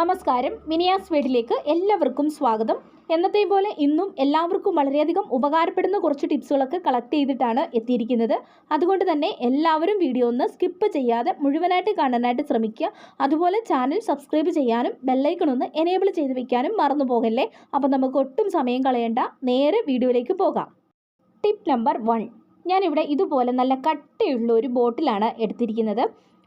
നമസ്കാരം. മിനിയാസ് വീട്ടിലേക്ക് എല്ലാവർക്കും സ്വാഗതം. എന്നത്തെ പോലെ ഇന്നും എല്ലാവർക്കും വളരെയധികം ഉപകാരപ്പെടുന്ന കുറച്ച് ടിപ്സുകളൊക്കെ കളക്ട് ചെയ്തിട്ടാണ് എത്തിയിരിക്കുന്നത്. അതുകൊണ്ട് തന്നെ എല്ലാവരും വീഡിയോ ഒന്ന് സ്കിപ്പ് ചെയ്യാതെ മുഴുവനായിട്ട് കാണാനായിട്ട് ശ്രമിക്കുക. അതുപോലെ ചാനൽ സബ്സ്ക്രൈബ് ചെയ്യാനും ബെല്ലൈക്കൺ ഒന്ന് എനേബിൾ ചെയ്ത് വെക്കാനും മറന്നു പോകല്ലേ? അപ്പോൾ നമുക്ക് ഒട്ടും സമയം കളയേണ്ട. നേരെ വീഡിയോയിലേക്ക് പോകാം. ടിപ്പ് നമ്പർ വൺ ഞാനിവിടെ ഇതുപോലെ നല്ല കട്ടയുള്ള ഒരു ബോട്ടിലാണ് എടുത്തിരിക്കുന്നത്.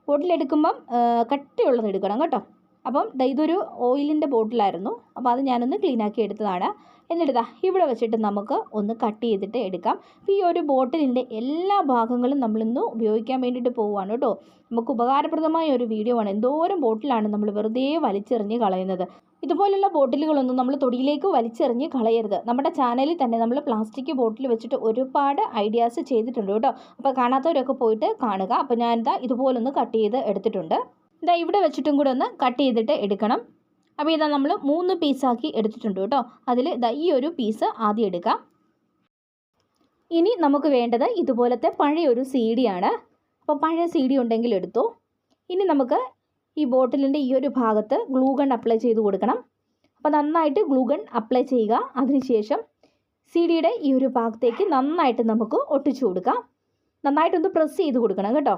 ബോട്ടിലെടുക്കുമ്പം കട്ടയുള്ളത് കട്ടിയുള്ളത് എടുക്കണം കേട്ടോ. അപ്പം ഇതൊരു ഓയിലിന്റെ ബോട്ടിലായിരുന്നു. അപ്പം അത് ഞാനൊന്ന് ക്ലീനാക്കി എടുത്തതാണ്. എന്നിട്ട് ഇവിടെ വെച്ചിട്ട് നമുക്ക് ഒന്ന് കട്ട് ചെയ്തിട്ട് എടുക്കാം. ഈ ഒരു ബോട്ടിലിന്റെ എല്ലാ ഭാഗങ്ങളും നമ്മളിന്ന് ഉപയോഗിക്കാൻ വേണ്ടിയിട്ട് പോവുകയാണ് കേട്ടോ. നമുക്ക് ഉപകാരപ്രദമായ ഒരു വീഡിയോ ആണ്. എന്തോരം ബോട്ടിലാണ് നമ്മൾ വെറുതെ വലിച്ചെറിഞ്ഞ് കളയുന്നത്. ഇതുപോലുള്ള ബോട്ടിലുകളൊന്നും നമ്മൾ തൊടിയിലേക്ക് വലിച്ചെറിഞ്ഞ് കളയരുത്. നമ്മുടെ ചാനലിൽ തന്നെ നമ്മൾ പ്ലാസ്റ്റിക് ബോട്ടിൽ വെച്ചിട്ട് ഒരുപാട് ഐഡിയാസ് ചെയ്തിട്ടുണ്ട് കേട്ടോ. അപ്പോൾ കാണാത്തവരൊക്കെ പോയിട്ട് കാണുക. അപ്പോൾ ഞാനിതാ ഇതുപോലൊന്ന് കട്ട് ചെയ്ത് എടുത്തിട്ടുണ്ട്. ഇതാ ഇവിടെ വെച്ചിട്ടും കൂടെ ഒന്ന് കട്ട് ചെയ്തിട്ട് എടുക്കണം. അപ്പോൾ ഇതാ നമ്മൾ മൂന്ന് പീസാക്കി എടുത്തിട്ടുണ്ട് കേട്ടോ. അതിൽ ഇതാ ഈ ഒരു പീസ് ആദ്യം എടുക്കാം. ഇനി നമുക്ക് വേണ്ടത് ഇതുപോലത്തെ പഴയ ഒരു സി ആണ്. അപ്പോൾ പഴയ സി ഡി ഉണ്ടെങ്കിൽ എടുത്തു. ഇനി നമുക്ക് ഈ ബോട്ടിലിന്റെ ഈ ഒരു ഭാഗത്ത് ഗ്ലൂഗൺ അപ്ലൈ ചെയ്ത് കൊടുക്കണം. അപ്പോൾ നന്നായിട്ട് ഗ്ലൂഗൺ അപ്ലൈ ചെയ്യുക. അതിനുശേഷം സി ഡിയുടെ ഈ ഒരു ഭാഗത്തേക്ക് നന്നായിട്ട് നമുക്ക് ഒട്ടിച്ചു കൊടുക്കാം. നന്നായിട്ടൊന്ന് പ്രസ് ചെയ്ത് കൊടുക്കണം കേട്ടോ.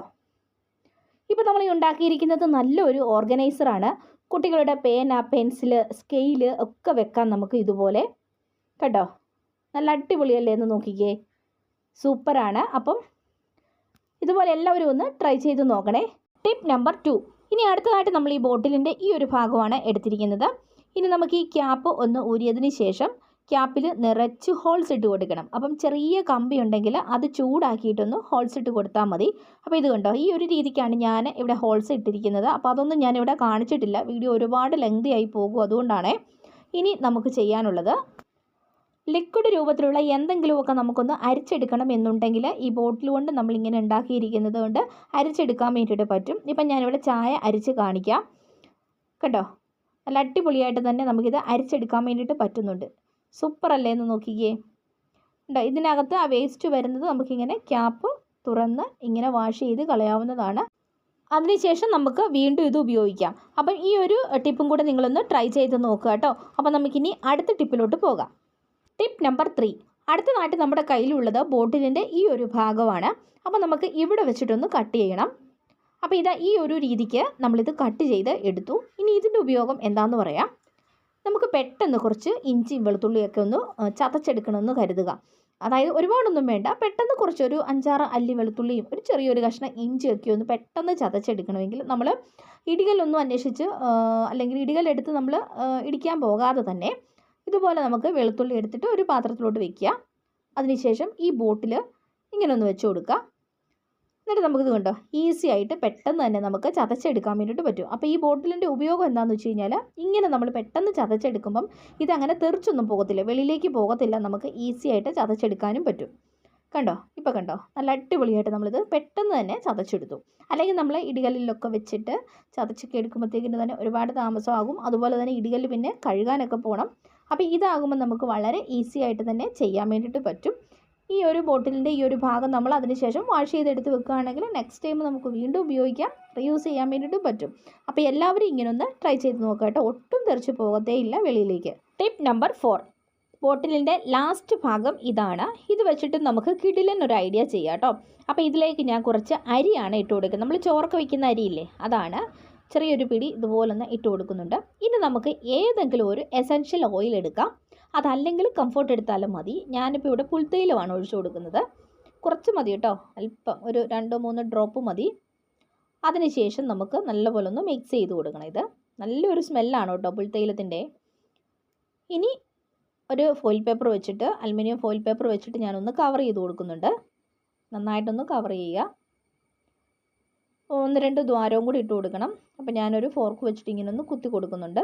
ഇപ്പോൾ നമ്മൾ ഈ ഉണ്ടാക്കിയിരിക്കുന്നത് നല്ലൊരു ഓർഗനൈസറാണ് കുട്ടികളുടെ പേന പെൻസിൽ സ്കെയിൽ ഒക്കെ വെക്കാൻ നമുക്ക് ഇതുപോലെ കേട്ടോ. നല്ല അടിപൊളിയല്ലേ എന്ന് നോക്കിക്കേ. സൂപ്പറാണ് അപ്പം ഇതുപോലെ എല്ലാവരും ഒന്ന് ട്രൈ ചെയ്ത് നോക്കണേ. ടിപ്പ് നമ്പർ ടു ഇനി അടുത്തതായിട്ട് നമ്മൾ ഈ ബോട്ടിലിന്റെ ഈ ഒരു ഭാഗമാണ് എടുത്തിരിക്കുന്നത്. ഇനി നമുക്ക് ഈ ക്യാപ്പ് ഒന്ന് ഊരിയതിന് ശേഷം ക്യാപ്പിൽ നിറച്ച് ഹോൾസ് ഇട്ട് കൊടുക്കണം. അപ്പം ചെറിയ കമ്പി ഉണ്ടെങ്കിൽ അത് ചൂടാക്കിയിട്ടൊന്ന് ഹോൾസ് ഇട്ട് കൊടുത്താൽ മതി. അപ്പോൾ ഇത് കണ്ടോ? ഈ ഒരു രീതിക്കാണ് ഞാൻ ഇവിടെ ഹോൾസ് ഇട്ടിരിക്കുന്നത്. അപ്പോൾ അതൊന്നും ഞാൻ ഇവിടെ കാണിച്ചിട്ടില്ല. വീഡിയോ ഒരുപാട് ലെങ്തി ആയി പോകും അതുകൊണ്ടാണ് ഇനി നമുക്ക് ചെയ്യാനുള്ളത്. ലിക്വിഡ് രൂപത്തിലുള്ള എന്തെങ്കിലുമൊക്കെ നമുക്കൊന്ന് അരിച്ചെടുക്കണം എന്നുണ്ടെങ്കിൽ ഈ ബോട്ടിൽ കൊണ്ട് നമ്മളിങ്ങനെ ഉണ്ടാക്കിയിരിക്കുന്നത് കൊണ്ട് അരിച്ചെടുക്കാൻ വേണ്ടിയിട്ട് പറ്റും. ഇപ്പം ഞാനിവിടെ ചായ അരിച്ച് കാണിക്കാം. കേട്ടോ നല്ല അടിപൊളിയായിട്ട് തന്നെ നമുക്കിത് അരിച്ചെടുക്കാൻ വേണ്ടിയിട്ട് പറ്റുന്നുണ്ട്. സൂപ്പർ അല്ലേ എന്ന് നോക്കിക്കേ. ഉണ്ടോ ഇതിനകത്ത് ആ വേസ്റ്റ് വരുന്നത് നമുക്കിങ്ങനെ ക്യാപ്പ് തുറന്ന് ഇങ്ങനെ വാഷ് ചെയ്ത് കളയാവുന്നതാണ്. അതിനുശേഷം നമുക്ക് വീണ്ടും ഇത് ഉപയോഗിക്കാം. അപ്പം ഈ ഒരു ടിപ്പും കൂടെ നിങ്ങളൊന്ന് ട്രൈ ചെയ്ത് നോക്കുക കേട്ടോ. അപ്പം നമുക്കിനി അടുത്ത ടിപ്പിലോട്ട് പോകാം. ടിപ്പ് നമ്പർ ത്രീ അടുത്തതായിട്ട് നമ്മുടെ കയ്യിലുള്ളത് ബോട്ടിലിന്റെ ഈ ഒരു ഭാഗമാണ്. അപ്പോൾ നമുക്ക് ഇവിടെ വെച്ചിട്ടൊന്ന് കട്ട് ചെയ്യണം. അപ്പോൾ ഇതാ ഈ ഒരു രീതിക്ക് നമ്മളിത് കട്ട് ചെയ്ത് എടുത്തു. ഇനി ഇതിന്റെ ഉപയോഗം എന്താണെന്ന് പറയാം. നമുക്ക് പെട്ടെന്ന് കുറച്ച് ഇഞ്ചിയും വെളുത്തുള്ളിയൊക്കെ ഒന്ന് ചതച്ചെടുക്കണമെന്ന് കരുതുക. അതായത് ഒരുപാടൊന്നും വേണ്ട. പെട്ടെന്ന് കുറച്ചൊരു അഞ്ചാറ് അല്ലി വെളുത്തുള്ളിയും ഒരു ചെറിയൊരു കഷ്ണം ഇഞ്ചിയൊക്കെ ഒന്ന് പെട്ടെന്ന് ചതച്ചെടുക്കണമെങ്കിൽ നമ്മൾ ഇടികലൊന്നും അന്വേഷിച്ച് അല്ലെങ്കിൽ ഇടികലെടുത്ത് നമ്മൾ ഇടിക്കാൻ പോകാതെ തന്നെ ഇതുപോലെ നമുക്ക് വെളുത്തുള്ളി എടുത്തിട്ട് ഒരു പാത്രത്തിലോട്ട് വെക്കുക. അതിനുശേഷം ഈ ബോട്ടിൽ ഇങ്ങനെ ഒന്ന് വെച്ച് കൊടുക്കുക. എന്നിട്ട് നമുക്കിത് കണ്ടോ? ഈസി ആയിട്ട് പെട്ടെന്ന് തന്നെ നമുക്ക് ചതച്ചെടുക്കാൻ വേണ്ടിയിട്ട് പറ്റും. അപ്പോൾ ഈ ബോട്ടിലിന്റെ ഉപയോഗം എന്താണെന്ന് വെച്ച് കഴിഞ്ഞാൽ ഇങ്ങനെ നമ്മൾ പെട്ടെന്ന് ചതച്ചെടുക്കുമ്പം ഇതങ്ങനെ തെറിച്ചൊന്നും പോകത്തില്ല. വെളിയിലേക്ക് പോകത്തില്ല. നമുക്ക് ഈസി ആയിട്ട് ചതച്ചെടുക്കാനും പറ്റും. കണ്ടോ? ഇപ്പോൾ കണ്ടോ? നല്ല അടിപൊളിയായിട്ട് നമ്മളിത് പെട്ടെന്ന് തന്നെ ചതച്ചെടുത്തു. അല്ലെങ്കിൽ നമ്മൾ ഇടികല്ലിലൊക്കെ വെച്ചിട്ട് ചതച്ചൊക്കെ എടുക്കുമ്പോഴത്തേക്കിന് തന്നെ ഒരുപാട് താമസമാകും. അതുപോലെ തന്നെ ഇടികല്ല് പിന്നെ കഴുകാനൊക്കെ പോകണം അപ്പോൾ ഇതാകുമ്പോൾ നമുക്ക് വളരെ ഈസി ആയിട്ട് തന്നെ ചെയ്യാൻ വേണ്ടിയിട്ട് പറ്റും. ഈ ഒരു ബോട്ടിലിന്റെ ഈ ഒരു ഭാഗം നമ്മൾ അതിനുശേഷം വാഷ് ചെയ്തെടുത്ത് വെക്കുകയാണെങ്കിൽ നെക്സ്റ്റ് ടൈം നമുക്ക് വീണ്ടും ഉപയോഗിക്കാം. റീയൂസ് ചെയ്യാൻ വേണ്ടിയിട്ട് പറ്റും. അപ്പോൾ എല്ലാവരും ഇങ്ങനൊന്ന് ട്രൈ ചെയ്ത് നോക്കുക കേട്ടോ. ഒട്ടും തെറിച്ച് പോകത്തേ ഇല്ല വെളിയിലേക്ക്. ടിപ്പ് നമ്പർ ഫോർ ബോട്ടിലിന്റെ ലാസ്റ്റ് ഭാഗം ഇതാണ്. ഇത് വെച്ചിട്ട് നമുക്ക് കിടിലൻ ഒരു ഐഡിയ ചെയ്യാം കേട്ടോ. അപ്പോൾ ഇതിലേക്ക് ഞാൻ കുറച്ച് അരിയാണ് ഇട്ട് കൊടുക്കുക നമ്മൾ ചോറൊക്കെ വയ്ക്കുന്ന അരിയില്ലേ? അതാണ്. ചെറിയൊരു പിടി ഇതുപോലൊന്ന് ഇട്ട് കൊടുക്കുന്നുണ്ട്. ഇനി നമുക്ക് ഏതെങ്കിലും ഒരു എസൻഷ്യൽ ഓയിൽ എടുക്കാം. അതല്ലെങ്കിൽ കംഫോർട്ട് എടുത്താലും മതി. ഞാനിപ്പോൾ ഇവിടെ പുൽത്തൈലമാണ് ഒഴിച്ചു കൊടുക്കുന്നത്. കുറച്ച് മതി കേട്ടോ. അല്പം ഒരു രണ്ടോ മൂന്നോ ഡ്രോപ്പ് മതി. അതിനുശേഷം നമുക്ക് നല്ലപോലെ ഒന്ന് മിക്സ് ചെയ്ത് കൊടുക്കണം ഇത്. നല്ലൊരു സ്മെല്ലാണ് കേട്ടോ പുൽത്തൈലത്തിന്റെ. ഇനി ഒരു ഫോയിൽ പേപ്പർ വെച്ചിട്ട് അലുമിനിയം ഫോയിൽ പേപ്പർ വെച്ചിട്ട് ഞാനൊന്ന് കവർ ചെയ്ത് കൊടുക്കുന്നുണ്ട്. നന്നായിട്ടൊന്ന് കവർ ചെയ്യുക. ഒന്ന് രണ്ട് ദ്വാരവും കൂടി ഇട്ട് കൊടുക്കണം. അപ്പോൾ ഞാനൊരു ഫോർക്ക് വെച്ചിട്ട് ഇങ്ങനെ ഒന്ന് കുത്തി കൊടുക്കുന്നുണ്ട്.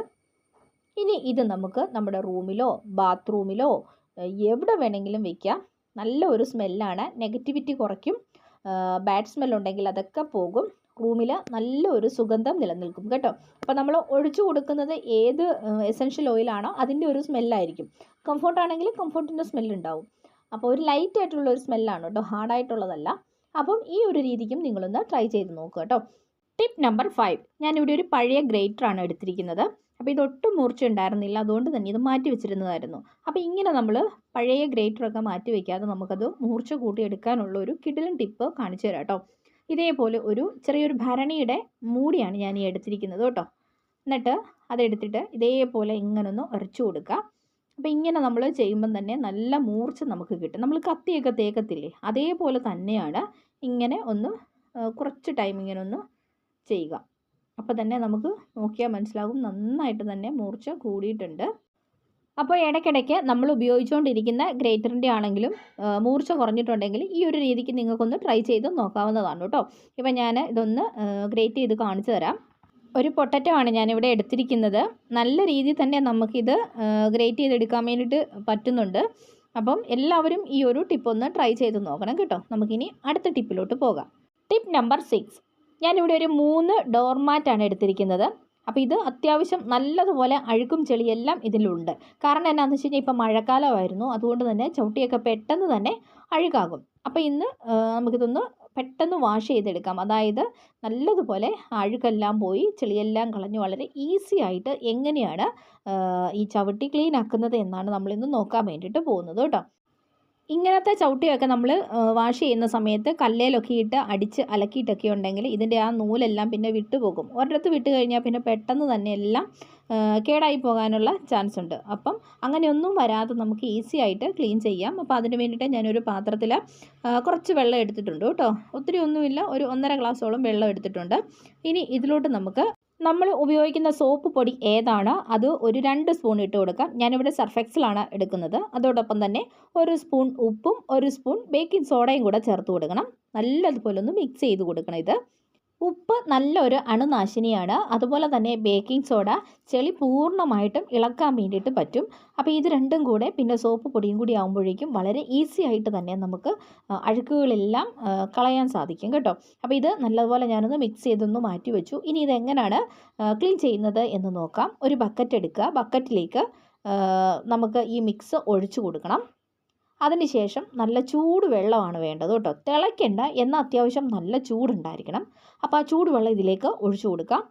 ഇനി ഇത് നമുക്ക് നമ്മുടെ റൂമിലോ ബാത്റൂമിലോ എവിടെ വേണമെങ്കിലും വയ്ക്കാം നല്ല ഒരു സ്മെല്ലാണ്. നെഗറ്റിവിറ്റി കുറയ്ക്കും. ബാഡ് സ്മെല്ലുണ്ടെങ്കിൽ അതൊക്കെ പോകും. റൂമിൽ നല്ല ഒരു സുഗന്ധം നിലനിൽക്കും കേട്ടോ. അപ്പോൾ നമ്മൾ ഒഴിച്ചു കൊടുക്കുന്നത് ഏത് എസൻഷ്യൽ ഓയിലാണോ അതിന്റെ ഒരു സ്മെല്ലായിരിക്കും. കംഫോർട്ട് ആണെങ്കിൽ കംഫോർട്ടിന്റെ സ്മെല്ലുണ്ടാവും. അപ്പോൾ ഒരു ലൈറ്റ് ആയിട്ടുള്ള ഒരു സ്മെല്ലാണ് കേട്ടോ. ഹാർഡായിട്ടുള്ളതല്ല അപ്പം ഈ ഒരു രീതിക്കും നിങ്ങളൊന്ന് ട്രൈ ചെയ്ത് നോക്കുക കേട്ടോ. ടിപ്പ് നമ്പർ ഫൈവ് ഞാനിവിടെ ഒരു പഴയ ഗ്രേറ്ററാണ് എടുത്തിരിക്കുന്നത്. അപ്പോൾ ഇതൊട്ടും മൂർച്ച ഉണ്ടായിരുന്നില്ല. അതുകൊണ്ട് തന്നെ ഇത് മാറ്റി വെച്ചിരുന്നതായിരുന്നു. അപ്പോൾ ഇങ്ങനെ നമ്മൾ പഴയ ഗ്രേറ്ററൊക്കെ മാറ്റി വയ്ക്കാതെ നമുക്കത് മൂർച്ച കൂട്ടിയെടുക്കാനുള്ള ഒരു കിടിലൻ ടിപ്പ് കാണിച്ചു തരാം കേട്ടോ. ഇതേപോലെ ഒരു ചെറിയൊരു ഭരണിയുടെ മൂടിയാണ് ഞാൻ ഈ എടുത്തിരിക്കുന്നത് കേട്ടോ. എന്നിട്ട് അതെടുത്തിട്ട് ഇതേപോലെ ഇങ്ങനെ ഒന്ന് ഉരച്ചു കൊടുക്കുക. അപ്പോൾ ഇങ്ങനെ നമ്മൾ ചെയ്യുമ്പം തന്നെ നല്ല മൂർച്ച നമുക്ക് കിട്ടും. നമ്മൾ കത്തിയൊക്കെ തേക്കത്തില്ലേ? അതേപോലെ തന്നെയാണ് ഇങ്ങനെ ഒന്ന് കുറച്ച് ടൈം ഇങ്ങനെ ഒന്ന് ചെയ്യുക. അപ്പോൾ തന്നെ നമുക്ക് നോക്കിയാൽ മനസ്സിലാകും. നന്നായിട്ട് തന്നെ മൂർച്ച കൂടിയിട്ടുണ്ട്. അപ്പോൾ ഇടയ്ക്കിടയ്ക്ക് നമ്മൾ ഉപയോഗിച്ചുകൊണ്ടിരിക്കുന്ന ഗ്രേറ്ററിന്റെ ആണെങ്കിലും മൂർച്ച കുറഞ്ഞിട്ടുണ്ടെങ്കിൽ ഈ ഒരു രീതിക്ക് നിങ്ങൾക്കൊന്ന് ട്രൈ ചെയ്ത് നോക്കാവുന്നതാണ് കേട്ടോ. ഇപ്പം ഞാൻ ഇതൊന്ന് ഗ്രേറ്റ് ചെയ്ത് കാണിച്ചു തരാം. ഒരു പൊട്ടറ്റോ ആണ് ഞാനിവിടെ എടുത്തിരിക്കുന്നത്. നല്ല രീതിയിൽ തന്നെ നമുക്കിത് ഗ്രേറ്റ് ചെയ്തെടുക്കാൻ വേണ്ടിയിട്ട് പറ്റുന്നുണ്ട്. അപ്പം എല്ലാവരും ഈ ഒരു ടിപ്പ് ഒന്ന് ട്രൈ ചെയ്ത് നോക്കണം കേട്ടോ. നമുക്കിനി അടുത്ത ടിപ്പിലോട്ട് പോകാം. Tip number six. ഞാനിവിടെ ഒരു മൂന്ന് ഡോർമാറ്റാണ് എടുത്തിരിക്കുന്നത്. അപ്പോൾ ഇത് അത്യാവശ്യം നല്ലതുപോലെ അഴുക്കും ചെളിയെല്ലാം ഇതിലുണ്ട്. കാരണം എന്നാന്ന് വെച്ച് കഴിഞ്ഞാൽ ഇപ്പം മഴക്കാലമായിരുന്നു. അതുകൊണ്ട് തന്നെ ചവിട്ടിയൊക്കെ പെട്ടെന്ന് തന്നെ അഴുകാകും അപ്പോൾ ഇന്ന് നമുക്കിതൊന്ന് പെട്ടെന്ന് വാഷ് ചെയ്തെടുക്കാം. അതായത് നല്ലതുപോലെ അഴുക്കെല്ലാം പോയി ചെളിയെല്ലാം കളഞ്ഞ് വളരെ ഈസി ആയിട്ട് എങ്ങനെയാണ് ഈ ചവിട്ടി ക്ലീൻ ആക്കുന്നത് എന്നാണ് നമ്മളിന്ന് നോക്കാൻ വേണ്ടിയിട്ട് പോകുന്നത് കേട്ടോ. ഇങ്ങനത്തെ ചവിട്ടിയൊക്കെ നമ്മൾ വാഷ് ചെയ്യുന്ന സമയത്ത് കല്ലേലൊക്കെ ഇട്ട് അടിച്ച് അലക്കിയിട്ടൊക്കെ ഉണ്ടെങ്കിൽ ഇതിന്റെ ആ നൂലെല്ലാം പിന്നെ വിട്ടുപോകും ഒരിടത്ത് വിട്ട് കഴിഞ്ഞാൽ പിന്നെ പെട്ടെന്ന് തന്നെ എല്ലാം കേടായി പോകാനുള്ള ചാൻസ് ഉണ്ട്. അപ്പം അങ്ങനെയൊന്നും വരാതെ നമുക്ക് ഈസി ആയിട്ട് ക്ലീൻ ചെയ്യാം. അപ്പോൾ അതിന് വേണ്ടിയിട്ട് ഞാനൊരു പാത്രത്തിൽ കുറച്ച് വെള്ളം എടുത്തിട്ടുണ്ട് കേട്ടോ. ഒത്തിരി ഒന്നുമില്ല. ഒരു ഒന്നര ഗ്ലാസ്സോളം വെള്ളം എടുത്തിട്ടുണ്ട്. ഇനി ഇതിലോട്ട് നമുക്ക് നമ്മൾ ഉപയോഗിക്കുന്ന സോപ്പ് പൊടി ഏതാണ്? അത് ഒരു രണ്ട് സ്പൂൺ ഇട്ട് കൊടുക്കാം. ഞാനിവിടെ സർഫെക്സിലാണ് എടുക്കുന്നത്. അതോടൊപ്പം തന്നെ ഒരു സ്പൂൺ ഉപ്പും ഒരു സ്പൂൺ ബേക്കിംഗ് സോഡയും കൂടെ ചേർത്ത് കൊടുക്കണം. നല്ലതുപോലെ ഒന്ന് മിക്സ് ചെയ്ത് കൊടുക്കണം ഇത്. ഉപ്പ് നല്ലൊരു അണുനാശിനിയാണ്. അതുപോലെ തന്നെ ബേക്കിംഗ് സോഡ ചെളി പൂർണമായിട്ടും ഇളക്കാൻ വേണ്ടിയിട്ട് പറ്റും. അപ്പോൾ ഇത് രണ്ടും കൂടെ പിന്നെ സോപ്പ് പൊടിയും കൂടി ആകുമ്പോഴേക്കും വളരെ ഈസി ആയിട്ട് തന്നെ നമുക്ക് അഴുക്കുകളെല്ലാം കളയാൻ സാധിക്കും കേട്ടോ. അപ്പോൾ ഇത് നല്ലതുപോലെ ഞാനൊന്ന് മിക്സ് ചെയ്തൊന്ന് മാറ്റി വെച്ചു. ഇനി ഇതെങ്ങനെയാണ് ക്ലീൻ ചെയ്യുന്നത് എന്ന് നോക്കാം. ഒരു ബക്കറ്റ് എടുക്കുക. ബക്കറ്റിലേക്ക് നമുക്ക് ഈ മിക്സ് ഒഴിച്ചു കൊടുക്കണം. അതിനുശേഷം നല്ല ചൂട് വെള്ളമാണ് വേണ്ടത് കേട്ടോ. തിളയ്ക്കേണ്ട എന്നാൽ അത്യാവശ്യം നല്ല ചൂടുണ്ടായിരിക്കണം. അപ്പോൾ ആ ചൂടുവെള്ളം ഇതിലേക്ക് ഒഴിച്ചു കൊടുക്കാം.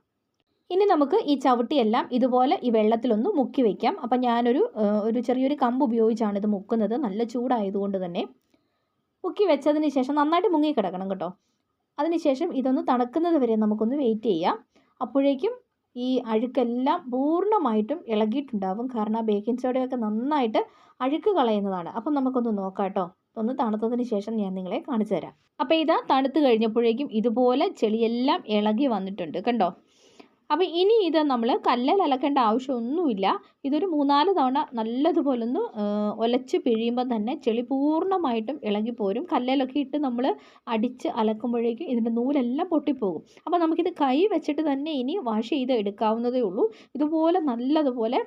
ഇനി നമുക്ക് ഈ ചവിട്ടിയെല്ലാം ഇതുപോലെ ഈ വെള്ളത്തിലൊന്ന് മുക്കി വയ്ക്കാം അപ്പം ഞാനൊരു ഒരു ചെറിയൊരു കമ്പ് ഉപയോഗിച്ചാണ് ഇത് മുക്കുന്നത്. നല്ല ചൂടായതുകൊണ്ട് തന്നെ. മുക്കി വെച്ചതിന് ശേഷം നന്നായിട്ട് മുങ്ങി കിടക്കണം കേട്ടോ. അതിനുശേഷം ഇതൊന്ന് തണുക്കുന്നത് വരെ നമുക്കൊന്ന് വെയിറ്റ് ചെയ്യാം. അപ്പോഴേക്കും ഈ അഴുക്കെല്ലാം പൂർണമായിട്ടും ഇളകിയിട്ടുണ്ടാവും. കാരണം ആ ബേക്കിംഗ് സോഡയൊക്കെ നന്നായിട്ട് അഴുക്ക് കളയുന്നതാണ്. അപ്പം നമുക്കൊന്ന് നോക്കാം കേട്ടോ. ഒന്ന് തണുത്തതിന് ശേഷം ഞാൻ നിങ്ങളെ കാണിച്ചു തരാം അപ്പോൾ ഇതാ തണുത്ത് കഴിഞ്ഞപ്പോഴേക്കും ഇതുപോലെ ചെളിയെല്ലാം ഇളകി വന്നിട്ടുണ്ട്. കണ്ടോ? അപ്പോൾ ഇനി ഇത് നമ്മൾ കല്ലിൽ അലക്കേണ്ട ആവശ്യമൊന്നുമില്ല. ഇതൊരു മൂന്നാൽ തവണ നല്ലതുപോലെ ഒന്ന് ഒലച്ച് പിഴിയുമ്പോൾ തന്നെ ചെളി പൂർണമായിട്ടും ഇളകിപ്പോരും. കല്ലിലൊക്കെ ഇട്ട് നമ്മൾ അടിച്ച് അലക്കുമ്പോഴേക്കും ഇതിന്റെ നൂലെല്ലാം പൊട്ടിപ്പോകും. അപ്പോൾ നമുക്കിത് കൈ വെച്ചിട്ട് തന്നെ ഇനി വാഷ് ചെയ്ത് എടുക്കാവുന്നതേ ഉള്ളൂ. ഇതുപോലെ നല്ലതുപോലെ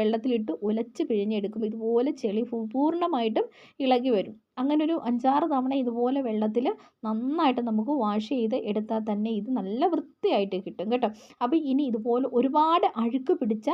വെള്ളത്തിലിട്ട് ഒലച്ച് പിഴിഞ്ഞെടുക്കുമ്പോൾ ഇതുപോലെ ചെളി പൂർണമായിട്ടും ഇളകി വരും. അങ്ങനെ ഒരു അഞ്ചാറ് തവണ ഇതുപോലെ വെള്ളത്തിൽ നന്നായിട്ട് നമുക്ക് വാഷ് ചെയ്ത് എടുത്താൽ തന്നെ ഇത് നല്ല വൃത്തിയായിട്ട് കിട്ടും കേട്ടോ. അപ്പോൾ ഇനി ഇതുപോലെ ഒരുപാട് അഴുക്ക് പിടിച്ച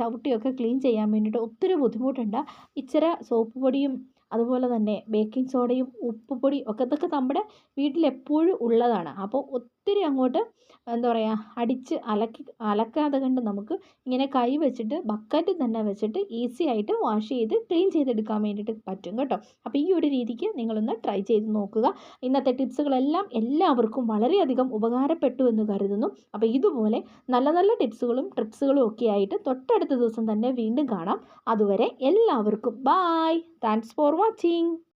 ചവിട്ടിയൊക്കെ ക്ലീൻ ചെയ്യാൻ വേണ്ടിയിട്ട് ഒത്തിരി ബുദ്ധിമുട്ടുണ്ട്. ഇച്ചിരി സോപ്പ് പൊടിയും അതുപോലെ തന്നെ ബേക്കിംഗ് സോഡയും ഉപ്പ് പൊടി ഒക്കെ ഇതൊക്കെ നമ്മുടെ വീട്ടിൽ എപ്പോഴും ഉള്ളതാണ്. അപ്പോൾ ഒത്തിരി അങ്ങോട്ട് എന്താ പറയുക അടിച്ച് അലക്കി അലക്കാതെ കണ്ട് നമുക്ക് ഇങ്ങനെ കൈ വെച്ചിട്ട് ബക്കറ്റിൽ തന്നെ വെച്ചിട്ട് ഈസി ആയിട്ട് വാഷ് ചെയ്ത് ക്ലീൻ ചെയ്തെടുക്കാൻ വേണ്ടിയിട്ട് പറ്റും കേട്ടോ. അപ്പോൾ ഈ ഒരു രീതിക്ക് നിങ്ങളൊന്ന് ട്രൈ ചെയ്ത് നോക്കുക. ഇന്നത്തെ ടിപ്സുകളെല്ലാം എല്ലാവർക്കും വളരെയധികം ഉപകാരപ്പെട്ടു എന്ന് കരുതുന്നു. അപ്പോൾ ഇതുപോലെ നല്ല നല്ല ടിപ്സുകളും ട്രിപ്സുകളും ഒക്കെ ആയിട്ട് തൊട്ടടുത്ത ദിവസം തന്നെ വീണ്ടും കാണാം. അതുവരെ എല്ലാവർക്കും ബായ് താങ്ക്സ് ഫോർ watching.